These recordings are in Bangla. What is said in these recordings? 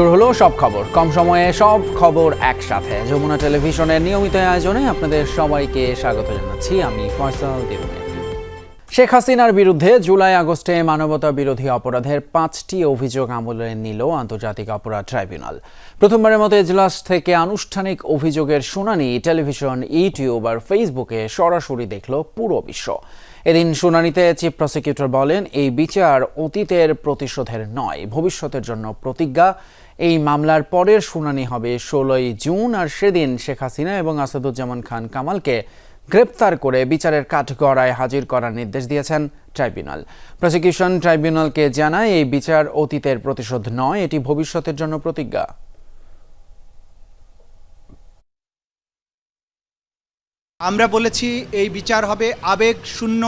শুরু হলো সব খবর। কম সময়ে সব খবর একসাথে। যমুনা টেলিভিশনের নিয়মিত আয়োজনে আপনাদের সবাইকে স্বাগত জানাচ্ছি। আমি ফয়সাল শেখ হাসিনার বিরুদ্ধে জুলাই আগস্টে মানবতা বিরোধী অপরাধের পাঁচটি অভিযোগ আমলে নিল আন্তর্জাতিক অপরাধ ট্রাইব্যুনাল। প্রথমবারের মতো এজলাস থেকে আনুষ্ঠানিক অভিযোগের শুনানি টেলিভিশন, ইউটিউব আর ফেসবুকে সরাসরি দেখল পুরো বিশ্ব। এদিন শুনানিতে চিফ প্রসিকিউটর বলেন, এই বিচার অতীতের প্রতিশোধের নয়, ভবিষ্যতের জন্য প্রতিজ্ঞা। এই মামলার পরের শুনানি হবে ষোলোই জুন, আর সেদিন শেখ হাসিনা এবং আসাদুজ্জামান খান কামালকে গ্রেপ্তার করে বিচারের কাঠগড়ায় হাজির করার নির্দেশ দিয়েছেন ট্রাইব্যুনাল। প্রসিকিউশন ট্রাইব্যুনালকে জানায়, এই বিচার অতীতের প্রতিশোধ নয়, এটি ভবিষ্যতের জন্য প্রতিজ্ঞা। আমরা বলেছি এই বিচার হবে আবেগ শূন্য,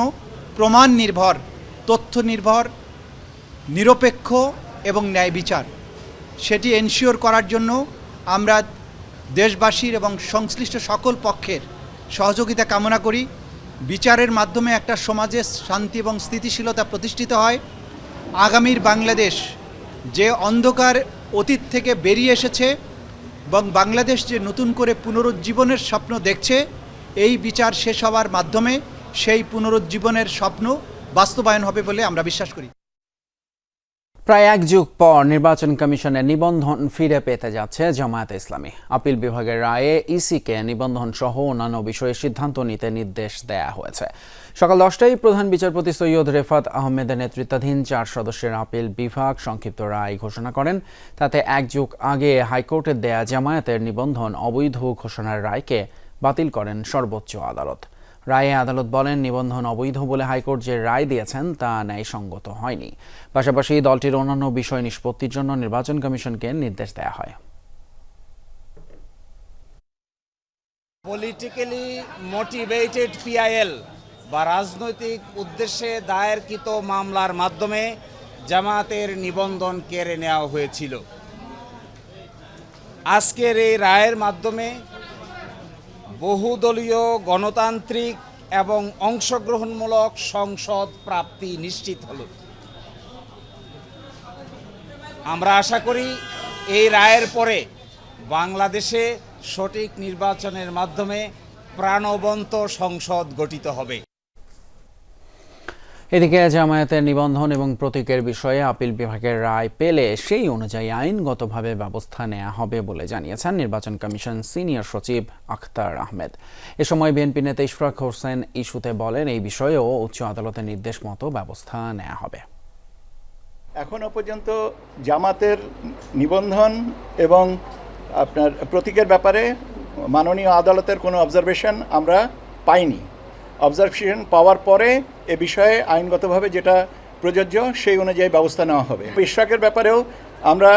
প্রমাণ নির্ভর, তথ্য নির্ভর, নিরপেক্ষ এবং ন্যায় বিচার। সেটি এনশিওর করার জন্য আমরা দেশবাসীর এবং সংশ্লিষ্ট সকল পক্ষের সহযোগিতা কামনা করি। বিচারের মাধ্যমে একটা সমাজে শান্তি এবং স্থিতিশীলতা প্রতিষ্ঠিত হয়। আগামীর বাংলাদেশ যে অন্ধকার অতীত থেকে বেরিয়ে এসেছে এবং বাংলাদেশ যে নতুন করে পুনরুজ্জীবনের স্বপ্ন দেখছে, এই বিচার শেষ হওয়ার মাধ্যমে সেই পুনরুজ্জীবনের স্বপ্ন বাস্তবায়ন হবে বলে আমরা বিশ্বাস করি। প্রায় এক যুগ পর নির্বাচন কমিশনের নিবন্ধন ফিরে পেতে যাচ্ছে জামায়াতে ইসলামী। আপিল বিভাগের রায়ে ইসিকে নিবন্ধন সহ অন্যান্য বিষয়ে সিদ্ধান্ত নিতে নির্দেশ দেয়া হয়েছে। সকাল দশটায় প্রধান বিচারপতি সৈয়দ রেফাত আহমেদের নেতৃত্বাধীন চার সদস্যের আপিল বিভাগ সংক্ষিপ্ত রায় ঘোষণা করেন। তাতে এক যুগ আগে হাইকোর্টের দেয়া জামায়াতের নিবন্ধন অবৈধ ঘোষণার রায়কে বাতিল করেন সর্বোচ্চ আদালত। রায়ে আদালত বলেন, নিবন্ধন অবৈধ বলে হাইকোর্ট যে রায় দিয়েছেন তা ন্যায়সঙ্গত হয়নি। পাশাপাশি দলটির অন্যান্য বিষয় নিষ্পত্তির জন্য নির্বাচন কমিশনকে নির্দেশ দেওয়া হয়। পলিটিক্যালি মোটিভেটেড পিআইএল বা রাজনৈতিক উদ্দেশ্যে দায়েরকৃত মামলার মাধ্যমে জামাতের নিবন্ধন কেড়ে নেওয়া হয়েছিল। আজকের এই রায়ের মাধ্যমে বহুদলীয় গণতান্ত্রিক এবং অংশগ্রহণমূলক সংসদ প্রাপ্তি নিশ্চিত হল। আমরা আশা করি এই রায়ের পরে বাংলাদেশে সঠিক নির্বাচনের মাধ্যমে প্রাণবন্ত সংসদ গঠিত হবে। এদিকে জামায়াতের নিবন্ধন এবং প্রতীকের বিষয়ে আপিল বিভাগের রায় পেলে সেই অনুযায়ী আইনগতভাবে ব্যবস্থা নেওয়া হবে বলে জানিয়েছেন নির্বাচন কমিশন সিনিয়র সচিব আখতার আহমেদ। এ সময় বিএনপি নেতা ইশফাক হোসেন ইস্যুতে বলেন, এই বিষয়েও উচ্চ আদালতের নির্দেশ মতো ব্যবস্থা নেওয়া হবে। এখনও পর্যন্ত জামাতের নিবন্ধন এবং আপনার প্রতীকের ব্যাপারে মাননীয় আদালতের কোনো অবজারভেশন আমরা পাইনি। অবজারভেশন পাওয়ার পরে এ বিষয়ে আইনগতভাবে যেটা প্রযোজ্য, সেই অনুযায়ী ব্যবস্থা নেওয়া হবে। বিশ্বাকের ব্যাপারেও আমরা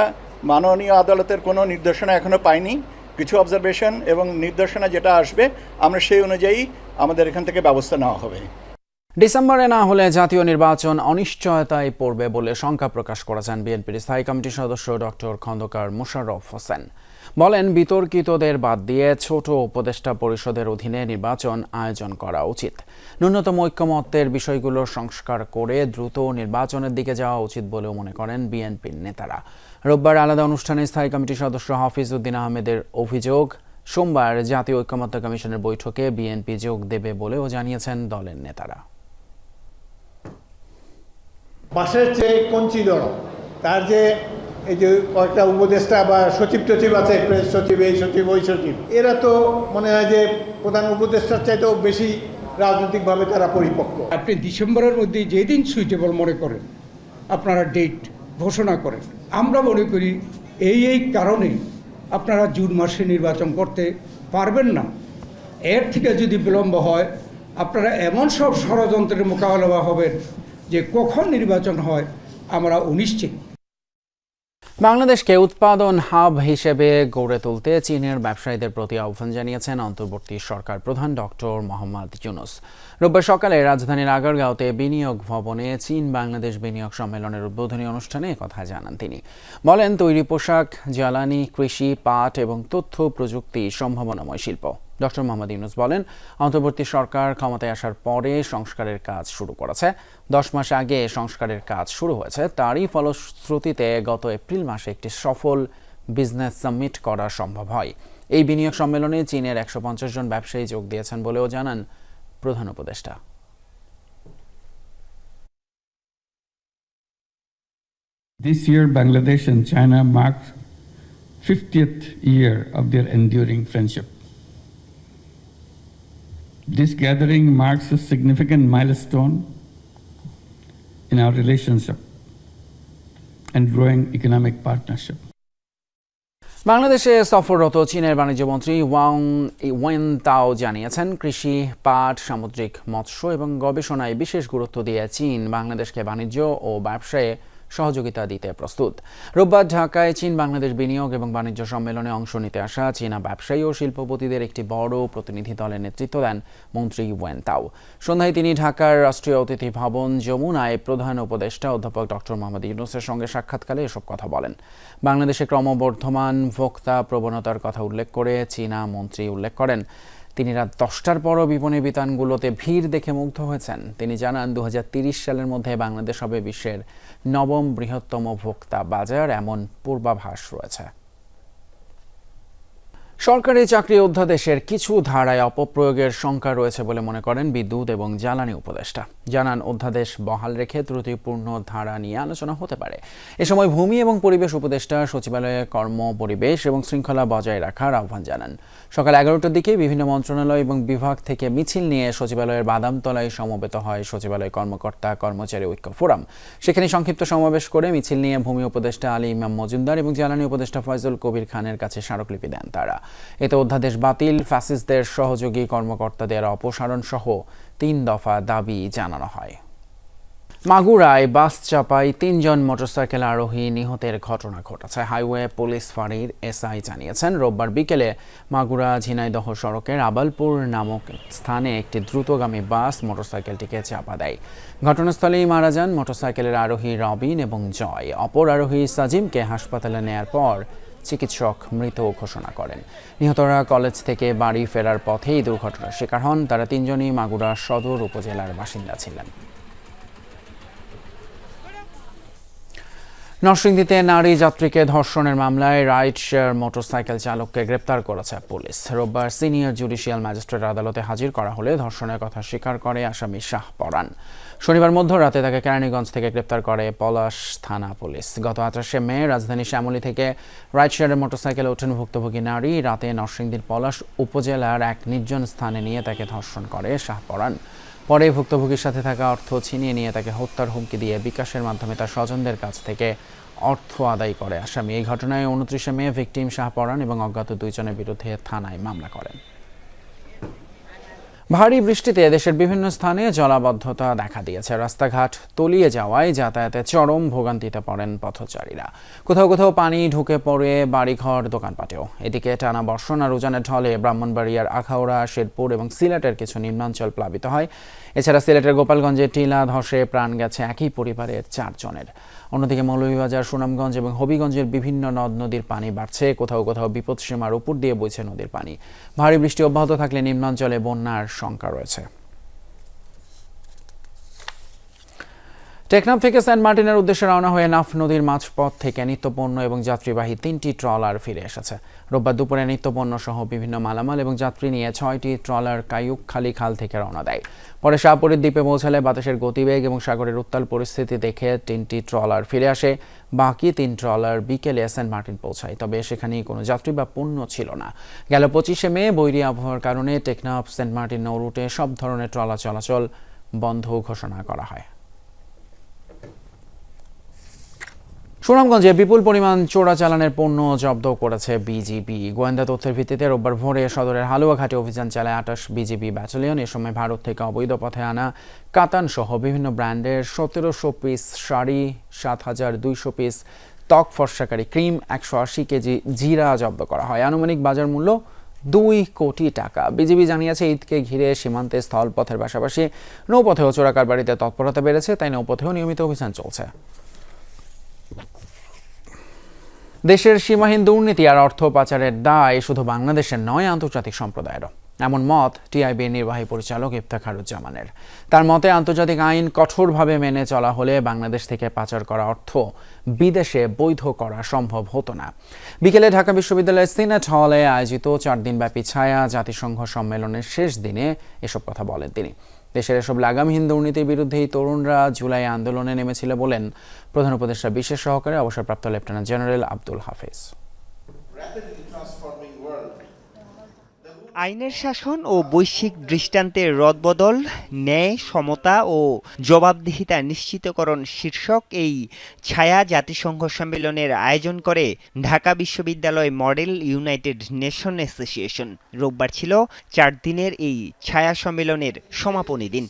মাননীয় আদালতের কোনো নির্দেশনা এখনও পাইনি। কিছু অবজারভেশন এবং নির্দেশনা যেটা আসবে, আমরা সেই অনুযায়ী আমাদের এখান থেকে ব্যবস্থা নেওয়া হবে। ডিসেম্বরে না হলে জাতীয় নির্বাচন অনিশ্চয়তায় পড়বে বলে শঙ্কা প্রকাশ করেছেন বিএনপির স্থায়ী কমিটির সদস্য ডক্টর খন্দকার মুশাররফ হোসেন। বলেন, বিতর্কিতদের বাদ দিয়ে ছোট উপদেষ্টা পরিষদের অধীনে নির্বাচন আয়োজন করা উচিত। ন্যূনতম ঐক্যমত্যের বিষয়গুলো সংস্কার করে দ্রুত নির্বাচনের দিকে যাওয়া উচিত বলেও মনে করেন বিএনপির নেতারা। রোববার আলাদা অনুষ্ঠানে স্থায়ী কমিটির সদস্য হাফিজ উদ্দিন আহমেদের অভিযোগ, সোমবার জাতীয় ঐক্যমত্য কমিশনের বৈঠকে বিএনপি যোগ দেবে বলেও জানিয়েছেন দলের নেতারা। বাসের চেয়ে কঞ্চি দড় তার যে এই যে কয়েকটা উপদেষ্টা বা সচিব টচিব আছে প্রেস সচিব, এই সচিব, ওই সচিব, এরা তো মনে হয় যে প্রধান উপদেষ্টার চাইতেও বেশি রাজনৈতিকভাবে তারা পরিপক্ক। আপনি ডিসেম্বরের মধ্যে যেদিন সুইটেবল মনে করেন, আপনারা ডেট ঘোষণা করেন। আমরা মনে করি এই এই কারণে আপনারা জুন মাসে নির্বাচন করতে পারবেন না। এর থেকে যদি বিলম্ব হয়, আপনারা এমন সব ষড়যন্ত্রের মোকাবেলা হবেন যে কখন নির্বাচন হয়, আমরা অনিশ্চিত। বাংলাদেশকে উৎপাদন হাব হিসেবে গড়ে তুলতে চীনের ব্যবসায়ীদের প্রতি আহ্বান জানিয়েছেন অন্তর্বর্তী সরকার প্রধান ডক্টর মোহাম্মদ ইউনুস। রোববার সকালে রাজধানীর আগারগাঁওতে বিনিয়োগ ভবনে চীন বাংলাদেশ বিনিয়োগ সম্মেলনের উদ্বোধনী অনুষ্ঠানে কথা জানান তিনি। বলেন, তৈরি পোশাক, জ্বালানি, কৃষি, পাট এবং তথ্য প্রযুক্তি সম্ভাবনাময় শিল্প। ডক্টর মোহাম্মদ ইউনুস বলেন অন্তর্বর্তী সরকার ক্ষমতায় আসার পরে সংস্কারের কাজ শুরু করেছে। দশ মাস আগে সংস্কারের কাজ শুরু হয়েছে। তারই ফলশ্রুতিতে গত এপ্রিল মাসে একটি সফল বিজনেস সামিট করা সম্ভব হয়। এই বিনিয়োগ সম্মেলনে চীনের একশো পঞ্চাশ জন ব্যবসায়ী যোগ দিয়েছেন বলেও জানান প্রধান উপদেষ্টা। This year, Bangladesh and China marked 50th year of their enduring friendship. This gathering marks a significant milestone in our relationship and growing economic partnership. বাংলাদেশে সফররত চীনের বাণিজ্যমন্ত্রী ওয়াং ওয়েন তাও জানিয়েছেন কৃষি পাট সামুদ্রিক মৎস্য এবং গবেষণায় বিশেষ গুরুত্ব দিয়ে চীন বাংলাদেশকে বাণিজ্য ও ব্যবসায়ে সহযোগিতা দিতে প্রস্তুত। রোববার ঢাকায় চীন, বাংলাদেশ বিনিয়োগ এবং বাণিজ্য সম্মেলনে অংশ নিতে আসা চীনা ব্যবসায়ী ও শিল্পপতিদের একটি বড় প্রতিনিধি দলের নেতৃত্ব দেন মন্ত্রী ওয়েন তাও। সন্ধ্যায় তিনি ঢাকার রাষ্ট্রীয় অতিথি ভবন যমুনায় প্রধান উপদেষ্টা অধ্যাপক ডক্টর মোহাম্মদ ইউনুসের সঙ্গে সাক্ষাৎকালে এসব কথা বলেন। বাংলাদেশে ক্রমবর্ধমান ভোক্তা প্রবণতার কথা উল্লেখ করে চীনা মন্ত্রী উল্লেখ করেন তিনি রাত দশটার পরও বিপণী বিতানগুলোতে ভিড় দেখে মুগ্ধ হয়েছেন। তিনি জানান দু সালের মধ্যে বাংলাদেশ হবে বিশ্বের নবম বৃহত্তম ভোক্তা বাজার, এমন পূর্বাভাস রয়েছে। সরকারি চাকরি অধ্যাদেশের কিছু ধারায় অপপ্রয়োগের শঙ্কা রয়েছে বলে মনে করেন বিদ্যুৎ এবং জ্বালানি উপদেষ্টা। জানান, অধ্যাদেশ বহাল রেখে ত্রুটিপূর্ণ ধারা নিয়ে আলোচনা হতে পারে। এ সময় ভূমি এবং পরিবেশ উপদেষ্টা, সচিবালয়ে কর্ম, পরিবেশ এবং শৃঙ্খলা বজায় রাখার আহ্বান জানান। সকাল এগারোটার দিকে বিভিন্ন মন্ত্রণালয় এবং বিভাগ থেকে মিছিল নিয়ে সচিবালয়ের বাদামতলায় সমবেত হয় সচিবালয় কর্মকর্তা, কর্মচারী ঐক্য ফোরাম। সেখানে সংক্ষিপ্ত সমাবেশ করে মিছিল নিয়ে ভূমি উপদেষ্টা আলী ইমাম মজুমদার এবং জ্বালানি উপদেষ্টা ফয়জুল কবির খানের কাছে স্মারকলিপি দেন তারা। এতে অধ্যাদেশ বাতিল, ফ্যাসিস্টদের সহযোগী কর্মকর্তাদের অপসারণ সহ তিন দফা দাবি জানানো হয়। মাগুরায় বাস চাপায় তিনজন মোটরসাইকেল আরোহী নিহতের ঘটনা ঘটেছে। হাইওয়ে পুলিশ ফাঁড়ির এসআই জানিয়েছেন, রোববার বিকেলে মাগুরা ঝিনাইদহ সড়কের আবালপুর নামক স্থানে একটি দ্রুতগামী বাস মোটরসাইকেলটিকে চাপা দেয়। ঘটনাস্থলেই মারা যান মোটরসাইকেলের আরোহী রবিন এবং জয়। অপর আরোহী সাজিমকে হাসপাতালে নেয়ার পর চিকিৎসক মৃত ঘোষণা করেন। নিহতরা কলেজ থেকে বাড়ি ফেরার পথেই দুর্ঘটনার শিকার হন। তারা তিনজনই মাগুরা সদর উপজেলার বাসিন্দা ছিলেন। নরসিংদীতে নারী যাত্রীকে ধর্ষণের মামলায় রাইড শেয়ার মোটরসাইকেল চালককে গ্রেপ্তার করেছে পুলিশ। রোববার সিনিয়র জুডিশিয়াল ম্যাজিস্ট্রেট আদালতে হাজির করা হলে ধর্ষণের কথা স্বীকার করে আসামি শাহ পরান। শনিবার মধ্যরাতে তাকে কেরানীগঞ্জ থেকে গ্রেপ্তার করে পলাশ থানা পুলিশ। গত আঠাশে মে রাজধানী শ্যামলী থেকে রাইড শেয়ারের মোটরসাইকেলে ওঠেন ভুক্তভোগী নারী। রাতে নরসিংদীর পলাশ উপজেলার এক নির্জন স্থানে নিয়ে তাকে ধর্ষণ করে শাহ পরান পরে ভুক্তভোগীর সাথে থাকা অর্থ ছিনিয়ে নিয়ে তাকে হত্যার হুমকি দিয়ে বিকাশের মাধ্যমে তার স্বজনদের কাছ থেকে অর্থ আদায় করে আসামি। এই ঘটনায় উনত্রিশে মে ভিকটিম শাহপরান এবং অজ্ঞাত দুইজনের বিরুদ্ধে থানায় মামলা করেন। ভারী বৃষ্টিতে দেশের বিভিন্ন স্থানে জলাবদ্ধতা দেখা দিয়েছে। রাস্তাঘাট তলিয়ে যাওয়ায় যাতায়াতে চরম ভোগান্তিতে পড়েন পথচারীরা। কোথাও কোথাও পানি ঢুকে পড়ে বাড়িঘর, দোকানপাটেও। এদিকে টানা বর্ষণ আর উজানের ঢলে ব্রাহ্মণবাড়িয়ার আখাউড়া, শেরপুর এবং সিলেটের কিছু নিম্নাঞ্চল প্লাবিত হয়। এছাড়া সিলেটের গোপালগঞ্জে টিলা ধসে প্রাণ গেছে একই পরিবারের চারজনের। অন্যদিকে মৌলভীবাজার, সুনামগঞ্জ এবং হবিগঞ্জের বিভিন্ন নদ নদীর পানি বাড়ছে। কোথাও কোথাও বিপদসীমার উপর দিয়ে বইছে নদীর পানি। ভারী বৃষ্টি অব্যাহত থাকলে নিম্নাঞ্চলে বন্যার শঙ্কা রয়েছে। টেকনাফ থেকে সেন্ট মার্টিনের উদ্দেশ্যে রওনা হয়ে নাফ নদীর মাঝপথ থেকে নিত্যপণ্য এবং যাত্রীবাহী তিনটি ট্রলার ফিরে এসেছে। রোববার দুপুরে নিত্যপণ্য সহ বিভিন্ন মালামাল এবং যাত্রী নিয়ে ছয়টি ট্রলার কায়ুকখালী খাল থেকে রওনা দেয়। পরে শাহপুরের দ্বীপে পৌঁছালে বাতাসের গতিবেগ এবং সাগরের উত্তাল পরিস্থিতি দেখে তিনটি ট্রলার ফিরে আসে। বাকি তিন ট্রলার বিকেলে সেন্ট মার্টিন পৌঁছায়, তবে সেখানে কোনো যাত্রী বা পণ্য ছিল না। গেল পঁচিশে মে, বৈরী আবহাওয়ার কারণে টেকনাফ সেন্ট মার্টিন নৌ রুটে সব ধরনের ট্রলার চলাচল বন্ধ ঘোষণা করা হয়। সুনামগঞ্জে বিপুল পরিমাণ চোরাচালানের পণ্য জব্দ করেছে বিজিবি। গোয়েন্দা তথ্যের ভিত্তিতে রোববার ভোরে সদরের হালুয়াঘাটে অভিযান চালায় আটাশ বিজিবি ব্যাটালিয়ন। এ সময় ভারত থেকে অবৈধ পথে আনা কাতান সহ বিভিন্ন ব্র্যান্ডের সতেরোশো পিস শাড়ি, সাত হাজার দুইশো পিস ত্বক ফর্সাকারী ক্রিম, একশো আশি কেজি জিরা জব্দ করা হয়। আনুমানিক বাজার মূল্য দুই কোটি টাকা। বিজিবি জানিয়েছে, ঈদকে ঘিরে সীমান্তে স্থলপথের পাশাপাশি নৌপথেও চোরাকারবারিতে তৎপরতা বেড়েছে, তাই নৌপথেও নিয়মিত অভিযান চলছে। দেশের সীমাহীন দুর্নীতি আর অর্থ পাচারের দায় শুধু বাংলাদেশের নয়, আন্তর্জাতিক সম্প্রদায়েরও। এমন মত টিআইবির নির্বাহী পরিচালক ইফতেখারুজ্জামানের। তার মতে, আন্তর্জাতিক আইন কঠোরভাবে মেনে চলা হলে বাংলাদেশ থেকে পাচার করা অর্থ বিদেশে বৈধ করা সম্ভব হতো না। বিকেলে ঢাকা বিশ্ববিদ্যালয়ের সিনেট হলে আয়োজিত চার দিনব্যাপী ছায়া জাতিসংঘ সম্মেলনের শেষ দিনে এসব কথা বলেন তিনি। দেশের এসব লাগামহীন দুর্নীতির বিরুদ্ধে এই তরুণরা জুলাই আন্দোলনে নেমেছিল বলেন প্রধান উপদেষ্টা বিশেষ সহকারে অবসরপ্রাপ্ত লেফটেন্যান্ট জেনারেল আব্দুল হাফিজ। আইনের শাসন ও বৈশ্বিক দৃষ্টান্তের রদবদল, ন্যায়, সমতা ও জবাবদিহিতা নিশ্চিতকরণ শীর্ষক এই ছায়া জাতিসংঘ সম্মেলনের আয়োজন করে ঢাকা বিশ্ববিদ্যালয় মডেল ইউনাইটেড নেশন অ্যাসোসিয়েশন। রোববার ছিল চার দিনের এই ছায়া সম্মেলনের সমাপনী দিন।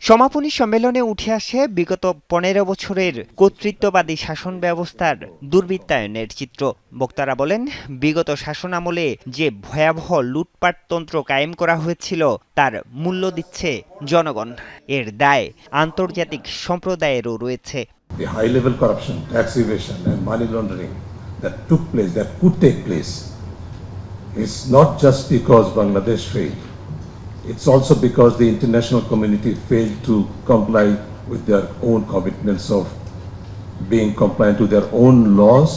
সমাপনী সম্মেলনে উঠে আসে বিগত পনেরো বছরের কর্তৃত্ববাদী শাসন ব্যবস্থার দুর্বৃত্তায়নের চিত্র। বক্তারা বলেন বিগত শাসনামলে যে ভয়াবহ লুটপাটতন্ত্র কায়েম করা হয়েছিল তার মূল্য দিচ্ছে জনগণ। এর দায় আন্তর্জাতিক সম্প্রদায়েরও রয়েছে. It's also because the international community failed to comply with their own commitments of being compliant to their own laws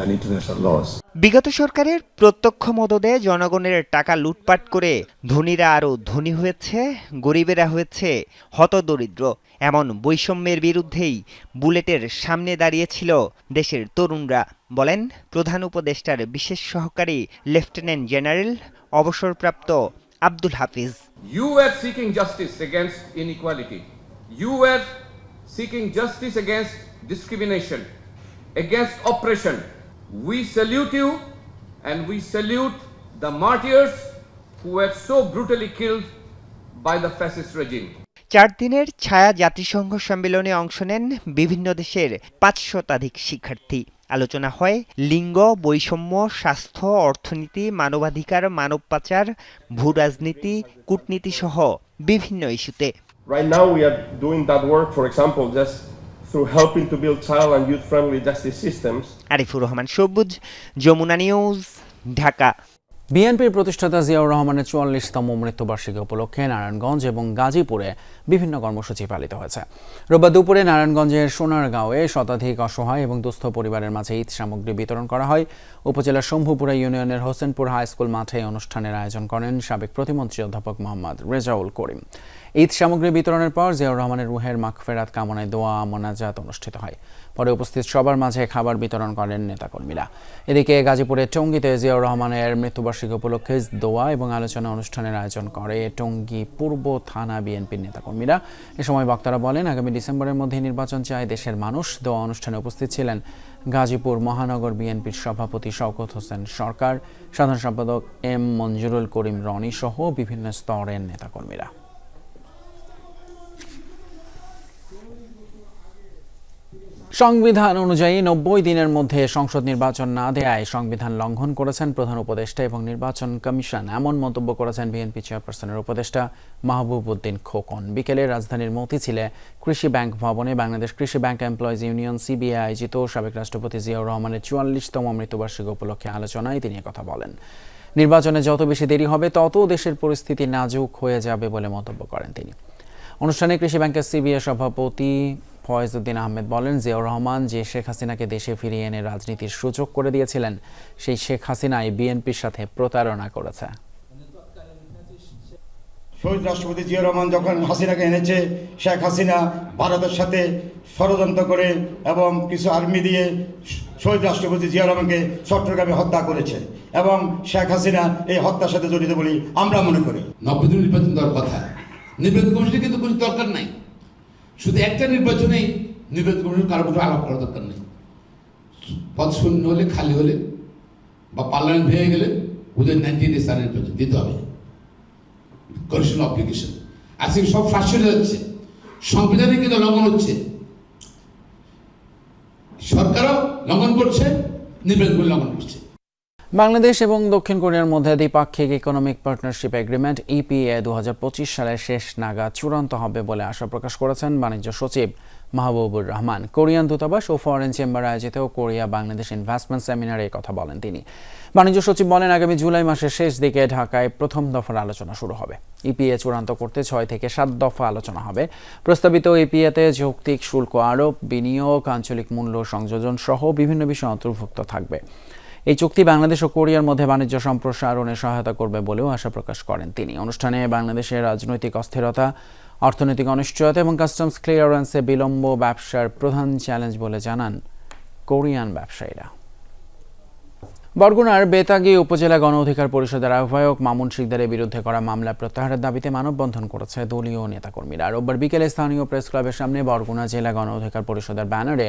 and international laws. বিগত সরকারের প্রত্যক্ষ মদদে জনগণের টাকা লুটপাট করে ধনীরা আরও ধনী হয়েছে, গরিবেরা হয়েছে হতদরিদ্র এমন বৈষম্যের বিরুদ্ধেই বুলেটের সামনে দাঁড়িয়েছিল দেশের তরুণরা, বলেন প্রধান উপদেষ্টার বিশেষ সহকারী লেফটেন্যান্ট জেনারেল, অবসরপ্রাপ্ত আব্দুল হাফিজ You were seeking justice against inequality. You were seeking justice against discrimination, against oppression. We salute you and we salute the martyrs who were so brutally killed by the fascist regime. চার দিনের ছায়া জাতিসংঘ সম্মেলনে অংশ নেন বিভিন্ন দেশের পাঁচ শতাধিক শিক্ষার্থী আলোচনা হয় লিঙ্গ বৈষম্য স্বাস্থ্য অর্থনীতি মানবাধিকার মানব পাচার ভূ রাজনীতি কূটনীতি সহ বিভিন্ন ইস্যুতে Right now, we are doing that work, for example, just through helping to build child and youth friendly justice systems. Arifur Rahman সবুজ যমুনা নিউজ ঢাকা বিএনপির প্রতিষ্ঠাতা জিয়াউর রহমানের চুয়াল্লিশতম মৃত্যুবার্ষিকী উপলক্ষে নারায়ণগঞ্জ এবং গাজীপুরে বিভিন্ন কর্মসূচি পালিত হয়েছে। রোববার দুপুরে নারায়ণগঞ্জের সোনারগাঁওয়ে শতাধিক অসহায় এবং দুস্থ পরিবারের মাঝে ঈদ সামগ্রী বিতরণ করা হয়। উপজেলার শম্ভুপুরা ইউনিয়নের হোসেনপুর হাই স্কুল মাঠে অনুষ্ঠানের আয়োজন করেন সাবেক প্রতিমন্ত্রী অধ্যাপক মোহাম্মদ রেজাউল করিম। ঈদ সামগ্রী বিতরণের পর জিয়াউর রহমানের রুহের মাগফেরাত কামনায় দোয়া মোনাজাত অনুষ্ঠিত হয়। পরে উপস্থিত সবার মাঝে খাবার বিতরণ করেন নেতাকর্মীরা। এদিকে গাজীপুরের টঙ্গীতে জিয়াউর রহমানের মৃত্যুবার্ষিকী উপলক্ষে দোয়া এবং আলোচনা অনুষ্ঠানের আয়োজন করে টঙ্গী পূর্ব থানা বিএনপির নেতাকর্মীরা। এ সময় বক্তারা বলেন, আগামী ডিসেম্বরের মধ্যে নির্বাচন চায় দেশের মানুষ। দোয়া অনুষ্ঠানে উপস্থিত ছিলেন গাজীপুর মহানগর বিএনপির সভাপতি শওকত হোসেন সরকার, সাধারণ সম্পাদক এম মঞ্জুরুল করিম রনি সহ বিভিন্ন স্তরের নেতাকর্মীরা। সংবিধান অনুযায়ী নব্বই দিনের মধ্যে সংসদ নির্বাচন না দেয়ায় সংবিধান লঙ্ঘন করেছেন প্রধান উপদেষ্টা এবং নির্বাচন কমিশন। এমন মন্তব্য করেছেন বিএনপি চেয়ারপারসনের উপদেষ্টা মাহবুব উদ্দিন খোকন। বিকেলে রাজধানীর মতিঝিলে কৃষি ব্যাংক ভবনে বাংলাদেশ কৃষি ব্যাংক এমপ্লয়িজ ইউনিয়ন সিবিআই আয়োজিত সাবেক রাষ্ট্রপতি জিয়াউর রহমানের চুয়াল্লিশতম মৃত্যুবার্ষিকী উপলক্ষে আলোচনায় তিনি কথা বলেন। নির্বাচনে যত বেশি দেরি হবে, তত দেশের পরিস্থিতি নাজুক হয়ে যাবে বলে মন্তব্য করেন তিনি। অনুষ্ঠানে কৃষি ব্যাংকের সিবিআই সভাপতি ফয়েজউদ্দিন আহমেদ বলেন জিয়াউর রহমান যে শেখ হাসিনাকে দেশে ফিরিয়ে এনে রাজনীতির সুযোগ করে দিয়েছিলেন সেই শেখ হাসিনাই বিএনপির সাথে প্রতারণা করেছে। শহীদ রাষ্ট্রপতি জিয়া রহমান যখন হাসিনাকে এনেছে শেখ হাসিনা ভারতের সাথে ষড়যন্ত্র করে এবং কিছু আর্মি দিয়ে শহীদ রাষ্ট্রপতি জিয়া রহমানকে চট্টগ্রামে হত্যা করেছে এবং শেখ হাসিনা এই হত্যার সাথে জড়িত বলে আমরা মনে করি। নব্বই দিন নির্বাচন দেওয়ার কথা। নির্বাচন কমিশনের কিন্তু কোনো দরকার নাই। শুধু একটা নির্বাচনেই নির্বাচন কমিশন কারও কিছু আলাপ করার দরকার নেই। পদ শূন্য হলে, খালি হলে বা পার্লামেন্ট ভেঙে গেলে ওদের নাইনটি ডেজ তার নির্বাচন দিতে হবে। কমিশন অপ্লিকেশন আজকে সব ফাঁস হয়ে যাচ্ছে সংবিধানে কিন্তু লঙ্ঘন হচ্ছে। সরকারও লঙ্ঘন করছে, নির্বাচন লঙ্ঘন করছে। বাংলাদেশ এবং দক্ষিণ কোরিয়ার মধ্যে দ্বিপাক্ষিক ইকোনমিক পার্টনারশিপ এগ্রিমেন্ট ইপিএ দু হাজার পঁচিশ সালের শেষ নাগাদ চূড়ান্ত হবে বলে আশা প্রকাশ করেছেন বাণিজ্য সচিব মাহবুবুর রহমান। কোরিয়ান দূতাবাস ও ফরেন চেম্বার আয়োজিত কোরিয়া বাংলাদেশ ইনভেস্টমেন্ট সেমিনারে কথা বলেন তিনি। বাণিজ্য সচিব বলেন, আগামী জুলাই মাসের শেষ দিকে ঢাকায় প্রথম দফার আলোচনা শুরু হবে। ইপিএ চূড়ান্ত করতে ছয় থেকে সাত দফা আলোচনা হবে। প্রস্তাবিত ইপিএতে যৌক্তিক শুল্ক আরোপ, বিনিয়োগ, আঞ্চলিক মূল্য সংযোজন সহ বিভিন্ন বিষয় অন্তর্ভুক্ত থাকবে। এই চুক্তি বাংলাদেশ ও কোরিয়ার মধ্যে বাণিজ্য সম্প্রসারণে সহায়তা করবে বলেও আশা প্রকাশ করেন তিনি। অনুষ্ঠানে বাংলাদেশের রাজনৈতিক অস্থিরতা, অর্থনৈতিক অনিশ্চয়তা এবং কাস্টমস ক্লিয়ারেন্সে বিলম্ব ব্যবসার প্রধান চ্যালেঞ্জ বলে জানান কোরিয়ান ব্যবসায়ীরা। বরগুনার বেতাগী উপজেলা গণ অধিকার পরিষদের আহ্বায়ক মামুন শিকদারের বিরুদ্ধে করা মামলা প্রত্যাহারের দাবিতে মানববন্ধন করেছে দলীয় নেতাকর্মীরা। রোববার বিকেলে স্থানীয় প্রেস ক্লাবের সামনে বরগুনা জেলা গণ অধিকার পরিষদের ব্যানারে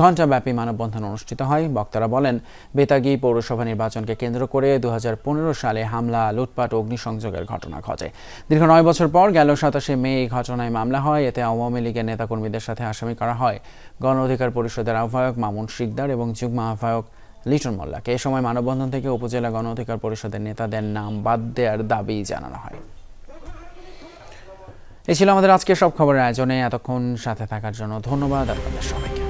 ঘণ্টাব্যাপী মানববন্ধন অনুষ্ঠিত হয়। বক্তারা বলেন, বেতাগী পৌরসভা নির্বাচনকে কেন্দ্র করে দু হাজার পনেরো সালে হামলা, লুটপাট, অগ্নিসংযোগের ঘটনা ঘটে। দীর্ঘ নয় বছর পর গেল সাতাশে মে এই ঘটনায় মামলা হয়। এতে আওয়ামী লীগের নেতাকর্মীদের সাথে আসামি করা হয়। গণ অধিকার পরিষদের আহ্বায়ক মামুন শিকদার এবং যুগ্ম আহ্বায়ক লিটন মোল্লাকে এ সময় মানববন্ধন থেকে উপজেলা গণ অধিকার পরিষদের নেতাদের নাম বাদ দেওয়ার দাবি জানানো হয়। এ ছিল আমাদের আজকের সব খবরের আয়োজনে। এতক্ষণ সাথে থাকার জন্য ধন্যবাদ আপনাদের সবাইকে।